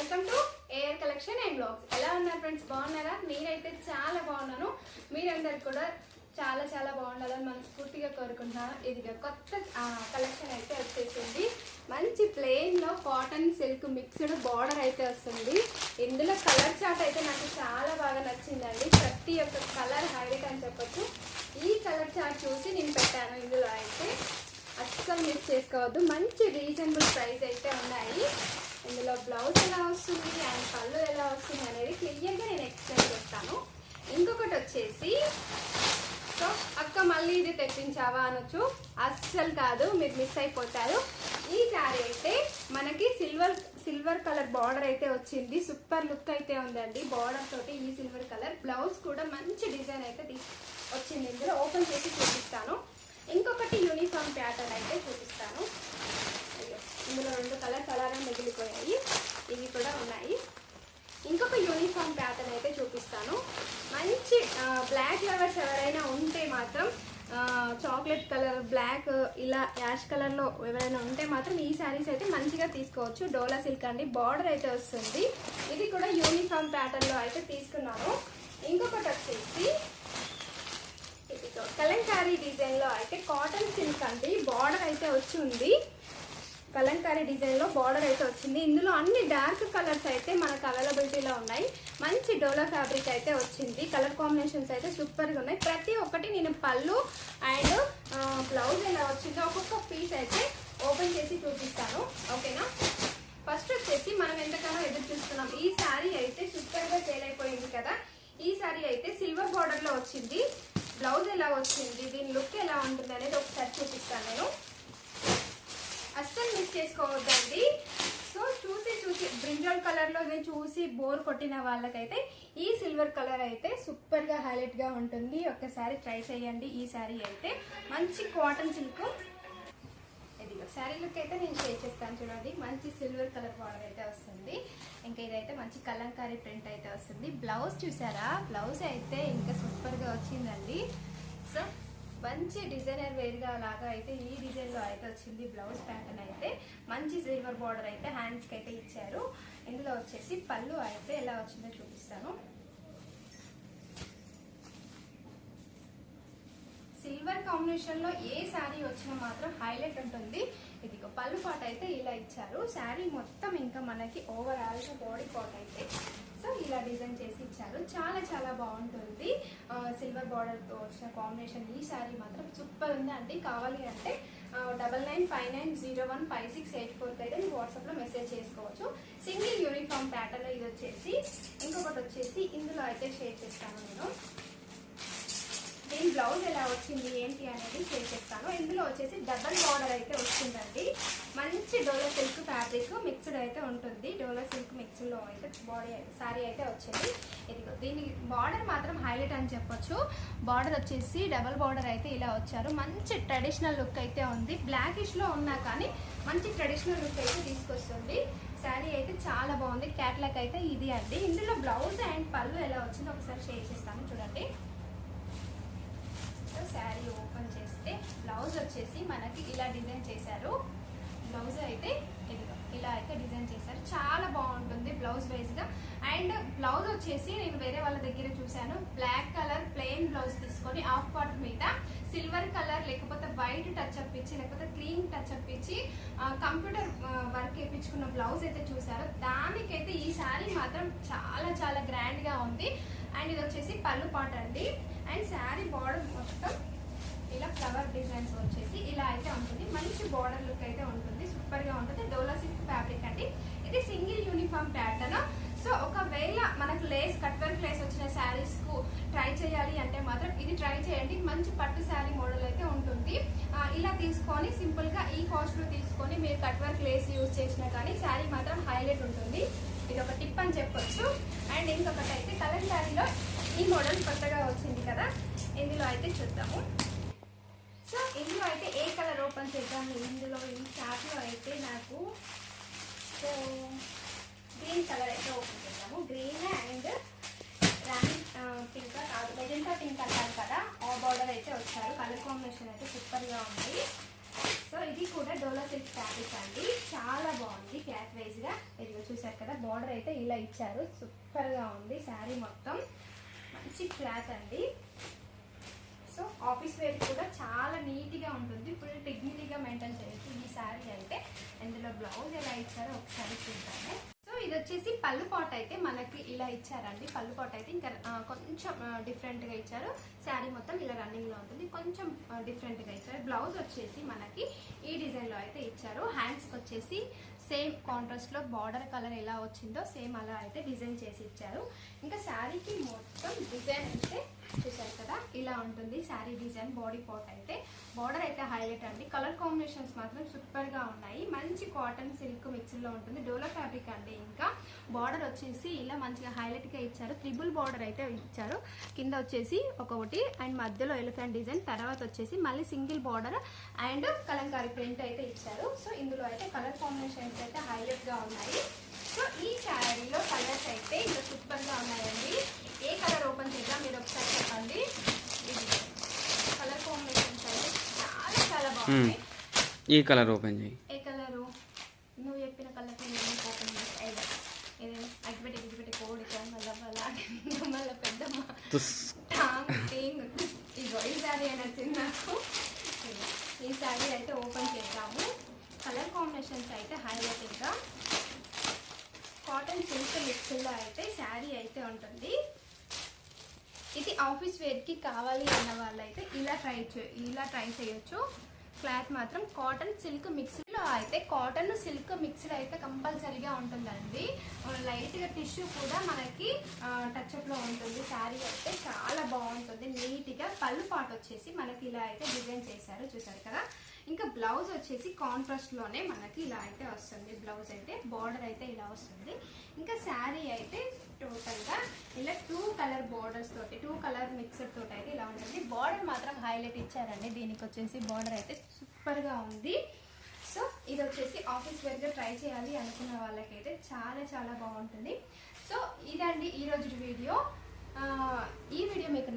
Welcome to AR collection and blogs ఎలా ఉన్నారు friends బాగున్నారా? నేనైతే చాలా బాగున్నాను. మీరందరు కూడా చాలా చాలా బాగుండాలని మనస్ఫూర్తిగా కోరుకుంటున్నాను. ఇది కొత్త కలెక్షన్ అయితే వచ్చేసింది. మంచి ప్లెయిన్లో కాటన్ సిల్క్ మిక్స్డ్ బార్డర్ అయితే వస్తుంది. ఇందులో కలర్ చాట్ అయితే నాకు చాలా బాగా నచ్చిందండి. ప్రతి ఒక్క కలర్ హైలైట్ అని చెప్పొచ్చు. ఈ కలర్ చాట్ చూసి నేను పెట్టాను ఇందులో అయితే. అస్సలు మిస్ చేసుకోవద్దు. మంచి రీజనబుల్ ప్రైస్ అయితే ఉన్నాయి. ఇందులో బ్లౌజ్ ఎలా వస్తుంది అండ్ పళ్ళు ఎలా వస్తుంది అనేది క్లియర్గా నేను ఎక్స్ప్లెయిన్ చేస్తాను. ఇంకొకటి వచ్చేసి సో అక్క మళ్ళీ ఇది తెప్పించావా అనొచ్చు. అస్సలు కాదు మీరు మిస్ అయిపోతారు. ఈ శారీ అయితే మనకి సిల్వర్ సిల్వర్ కలర్ బార్డర్ అయితే వచ్చింది. సూపర్ లుక్ అయితే ఉందండి. బార్డర్ తోటి ఈ సిల్వర్ కలర్. బ్లౌజ్ కూడా మంచి డిజైన్ అయితే తీసు వచ్చింది. ఇందులో ఓపెన్ చేసి చూపిస్తాను. ఇంకొకటి యూనిఫామ్ ప్యాటర్న్ అయితే చూపిస్తాను అయ్యో, ఇందులో రెండు కలర్స్ అయిపోయాయి. ఇవి కూడా ఉన్నాయి. ఇంకొక యూనిఫామ్ ప్యాటర్న్ అయితే చూపిస్తాను. మంచి బ్లాక్ లవర్స్ ఎవరైనా ఉంటే మాత్రం చాక్లెట్ కలర్ బ్లాక్ ఇలా యాష్ కలర్లో ఎవరైనా ఉంటే మాత్రం ఈ శారీస్ అయితే మంచిగా తీసుకోవచ్చు. డోలా సిల్క్ అండి. బార్డర్ అయితే వస్తుంది. ఇది కూడా యూనిఫామ్ ప్యాటర్న్లో అయితే తీసుకున్నాను. ఇంకొకటి వచ్చేసి కలంకారీ డిజైన్లో అయితే కాటన్ సిల్క్ అండి. బార్డర్ అయితే వచ్చి ఉంది. కలంకారీ డిజైన్లో బార్డర్ అయితే వచ్చింది. ఇందులో అన్ని డార్క్ కలర్స్ అయితే మనకు అవైలబిలిటీలో ఉన్నాయి. మంచి డోలా ఫ్యాబ్రిక్ అయితే వచ్చింది. కలర్ కాంబినేషన్స్ అయితే సూపర్గా ఉన్నాయి. ప్రతి ఒక్కటి నేను పళ్ళు అండ్ బ్లౌజ్ ఎలా వచ్చిందో ఒక్కొక్క పీస్ అయితే ఓపెన్ చేసి చూపిస్తాను. ఓకేనా? ఫస్ట్ వచ్చేసి మనం ఎంతగానో ఎదురు చూస్తున్నాం. ఈ శారీ అయితే సూపర్గా సేల్ అయిపోయింది కదా. ఈ శారీ అయితే సిల్వర్ బార్డర్లో వచ్చింది. బ్లౌజ్ ఎలా వచ్చింది? దీని లుక్ ఎలా ఉంటుంది అనేది ఒకసారి చూపిస్తాను నేను. మిస్ చేసుకోవద్దండి. సో చూసి చూసి బ్రింజల్ కలర్లో నేను చూసి బోర్ కొట్టిన వాళ్ళకైతే ఈ సిల్వర్ కలర్ అయితే సూపర్గా హైలైట్గా ఉంటుంది. ఒక్కసారి ట్రై చేయండి. ఈ శారీ అయితే మంచి కాటన్ సిల్క్. ఇదిగో శారీ లుక్ అయితే నేను షేర్ చేస్తాను చూడండి. మంచి సిల్వర్ కలర్ బార్డర్ అయితే వస్తుంది. ఇంకా ఇదైతే మంచి కలంకారీ ప్రింట్ అయితే వస్తుంది. బ్లౌజ్ చూసారా? బ్లౌజ్ అయితే ఇంకా సూపర్గా వచ్చిందండి. సో మంచి డిజైనర్ వేర్గా లాగా అయితే ఈ డిజైన్లో అయితే వచ్చింది బ్లౌజ్ ప్యాటర్న్ అయితే. మంచి సిల్వర్ బార్డర్ అయితే హ్యాండ్స్కి అయితే ఇచ్చారు. ఇందులో వచ్చేసి పళ్ళు అయితే ఎలా వచ్చిందో చూపిస్తాను. సిల్వర్ కాంబినేషన్లో ఏ శారీ వచ్చినా మాత్రం హైలైట్ ఉంటుంది. ఇదిగో పళ్ళు పాట అయితే ఇలా ఇచ్చారు. శారీ మొత్తం ఇంకా మనకి ఓవరాల్గా బాడీ పాట్ అయితే సో ఇలా డిజైన్ చేసి ఇచ్చారు. చాలా చాలా బాగుంటుంది. సిల్వర్ బార్డర్తో వచ్చిన కాంబినేషన్ ఈ శారీ మాత్రం సూపర్ ఉంది. అండి కావాలి అంటే double nine five nine zero one five six eight ఫోర్కి అయితే మీరు వాట్సాప్లో మెసేజ్ చేసుకోవచ్చు. సింగిల్ యూనిఫామ్ ప్యాటర్న్ ఇది వచ్చేసి ఇంకొకటి వచ్చేసి ఇందులో అయితే షేర్ చేస్తాను నేను. దీని బ్లౌజ్ ఎలా వచ్చింది ఏంటి అనేది షేర్ చేస్తాను. ఇందులో వచ్చేసి డబల్ బార్డర్ అయితే వస్తుందండి. మంచి డోలో సిల్క్ ఫ్యాబ్రిక్ మిక్స్డ్ అయితే ఉంటుంది. డోలో సిల్క్ మిక్స్డ్లో అయితే బాడీ సారీ అయితే వచ్చింది. ఇదిగో దీని బార్డర్ మాత్రం హైలైట్ అని చెప్పొచ్చు. బార్డర్ వచ్చేసి డబల్ బార్డర్ అయితే ఇలా వచ్చారు. మంచి ట్రెడిషనల్ లుక్ అయితే ఉంది. బ్లాకిష్లో ఉన్నా కానీ మంచి ట్రెడిషనల్ లుక్ అయితే తీసుకొస్తుంది. శారీ అయితే చాలా బాగుంది. క్యాట్లాక్ అయితే ఇది అండి. ఇందులో బ్లౌజ్ అండ్ పళ్ళు ఎలా వచ్చిందో ఒకసారి షేర్ చేస్తాను. చూడండి. శారీ ఓపెన్ చేస్తే బ్లౌజ్ వచ్చేసి మనకి ఇలా డిజైన్ చేశారు. బ్లౌజ్ అయితే ఇలా అయితే డిజైన్ చేశారు. చాలా బాగుంటుంది బ్లౌజ్ వైజ్గా అండ్ బ్లౌజ్ వచ్చేసి నేను వేరే వాళ్ళ దగ్గర చూశాను. బ్లాక్ కలర్ ప్లెయిన్ బ్లౌజ్ తీసుకొని ఆఫ్ పార్ట్ మీద సిల్వర్ కలర్ లేకపోతే వైట్ టచ్ అప్ ఇచ్చి లేకపోతే క్రీమ్ టచ్ అప్ ఇచ్చి కంప్యూటర్ వర్క్ వేయించుకున్న బ్లౌజ్ అయితే చూసారు దానికైతే ఈ శారీ మాత్రం చాలా చాలా గ్రాండ్గా ఉంది. అండ్ ఇది వచ్చేసి పళ్ళు పాట అండి అండ్ శారీ బార్డర్ మొత్తం ఇలా ఫ్లవర్ డిజైన్స్ వచ్చేసి ఇలా అయితే ఉంటుంది. మంచి బార్డర్ లుక్ అయితే ఉంటుంది. సూపర్గా ఉంటుంది. డోలా సిల్క్ ఫ్యాబ్రిక్ అండి. ఇది సింగిల్ యూనిఫామ్ ప్యాటర్న్ సో ఒకవేళ మనకు లేస్ కట్ వర్క్ లేస్ వచ్చిన శారీస్కు ట్రై చేయాలి అంటే మాత్రం ఇది ట్రై చేయండి. మంచి పట్టు శారీ మోడల్ అయితే ఉంటుంది. ఇలా తీసుకొని సింపుల్గా ఈ కాస్ట్లో తీసుకొని మీరు కట్ వర్క్ లేస్ యూజ్ చేసినా కానీ శారీ మాత్రం హైలైట్ ఉంటుంది. ఇది ఒక టిప్ అని చెప్పొచ్చు. అండ్ ఇంకొకటి అయితే కలర్ శారీలో ఈ మోడల్ కొత్తగా వచ్చింది కదా. ఇందులో అయితే చూద్దాము. సో ఇందులో అయితే ఏ కలర్ ఓపెన్ చేద్దాము ఇందులో ఈ షాప్లో అయితే నాకు సో గ్రీన్ కలర్ అయితే ఓపెన్ చేద్దాము. గ్రీన్ అండ్ రాణి పింక్ కాదు మెజెంటా పింక్ అంటారు కదా ఆ బార్డర్ అయితే వచ్చారు. కలర్ కాంబినేషన్ అయితే సూపర్గా ఉంది. సో ఇది కూడా డోలో సిల్క్ ఫ్యాబ్రిక్ అండి. చాలా బాగుంది క్లాత్ వైజ్గా ఇదిగో చూసారు కదా బార్డర్ అయితే ఇలా ఇచ్చారు. సూపర్గా ఉంది శారీ మొత్తం. మంచి క్లాత్ అండి. ఆఫీస్ వేర్ కూడా చాలా నీట్గా ఉంటుంది. ఫుల్ డిగ్నిటీగా మెయింటైన్ చేయొచ్చు ఈ శారీ అయితే. ఇందులో బ్లౌజ్ ఎలా ఇచ్చారో ఒకసారి చూద్దాము. సో ఇది వచ్చేసి పళ్ళు పాట్ అయితే మనకి ఇలా ఇచ్చారండి. పళ్ళు పాట్ అయితే ఇంకా కొంచెం డిఫరెంట్గా ఇచ్చారు. శారీ మొత్తం ఇలా రన్నింగ్లో ఉంటుంది. కొంచెం డిఫరెంట్గా ఇచ్చారు. బ్లౌజ్ వచ్చేసి మనకి ఈ డిజైన్లో అయితే ఇచ్చారు. హ్యాండ్స్కి వచ్చేసి సేమ్ కాంట్రాస్ట్లో బార్డర్ కలర్ ఎలా వచ్చిందో సేమ్ అలా అయితే డిజైన్ చేసి ఇచ్చారు. ఇంకా శారీకి మొత్తం డిజైన్ అయితే చూసారు కదా? ఇలా ఉంటుంది శారీ డిజైన్ బాడీ పాట్ అయితే. బార్డర్ అయితే హైలైట్ అండి. కలర్ కాంబినేషన్స్ మాత్రం సూపర్గా ఉన్నాయి. మంచి కాటన్ సిల్క్ మిక్స్లో లో ఉంటుంది. డోలో ఫ్యాబ్రిక్ అండి ఇంకా. బార్డర్ వచ్చేసి ఇలా మంచిగా హైలైట్గా ఇచ్చారు. త్రిబుల్ బార్డర్ అయితే ఇచ్చారు. కింద వచ్చేసి ఒకటి. అండ్ మధ్యలో ఎలిఫెంట్ డిజైన్ తర్వాత వచ్చేసి మళ్ళీ single border and kalamkari print అయితే ఇచ్చారు. సో ఇందులో అయితే కలర్ కాంబినేషన్స్ అయితే హైలైట్గా ఉన్నాయి. సో ఈ శారీలో కలర్స్ అయితే ఇంకా సూపర్గా ఉన్నాయండి. ఏ కలర్ ఓపెన్ చేద్దాం? మీరు ఒకసారి చెప్పండి. ఇది కలర్ కాంబినేషన్స్ అయితే చాలా చాలా బాగున్నాయి ఈ కలర్ ఓపెన్ చేయి. ఏ కలరు? నువ్వు చెప్పిన కలర్ ఓపెన్ చేసి ఇది అగ్గిపెట్టి ఇగ్గిపెట్టి కోడిక మళ్ళీ మళ్ళీ పెద్దమ్మ. ఇగో ఈ శారీ అని వచ్చింది నాకు? ఈ శారీ అయితే ఓపెన్ చేద్దాము. కలర్ కాంబినేషన్స్ అయితే హైలైట్ ఇంకా కాటన్ సిల్క్ మిక్స్లో అయితే శారీ అయితే ఉంటుంది. ఇది ఆఫీస్ వేర్కి కావాలి అన్న వాళ్ళైతే ఇలా ట్రై ఇలా ట్రై చేయొచ్చు. క్లాత్ మాత్రం కాటన్ సిల్క్ మిక్స్లో అయితే కాటన్ సిల్క్ మిక్స్డ్ అయితే కంపల్సరీగా ఉంటుందండి. లైట్గా టిష్యూ కూడా మనకి టచ్అప్లో ఉంటుంది. శారీ అయితే చాలా బాగుంటుంది. నీట్గా పళ్ళు పాట వచ్చేసి మనకి ఇలా అయితే డిజైన్ చేశారు. చూసారు కదా? ఇంకా బ్లౌజ్ వచ్చేసి కాంట్రాస్ట్లోనే మనకి ఇలా అయితే వస్తుంది. బ్లౌజ్ అయితే బార్డర్ అయితే ఇలా వస్తుంది. ఇంకా శారీ అయితే టోటల్గా ఇలా టూ కలర్ బార్డర్స్ తోటి టూ కలర్ మిక్సర్ తోటి అయితే ఇలా ఉంటుంది. బార్డర్ మాత్రం హైలైట్ ఇచ్చారండి. దీనికి వచ్చేసి బార్డర్ అయితే సూపర్గా ఉంది. సో ఇది వచ్చేసి ఆఫీస్ వేర్ ట్రై చేయాలి అనుకున్న వాళ్ళకైతే చాలా చాలా బాగుంటుంది. సో ఇదండి ఈ రోజు వీడియో ఈ వీడియో మీకు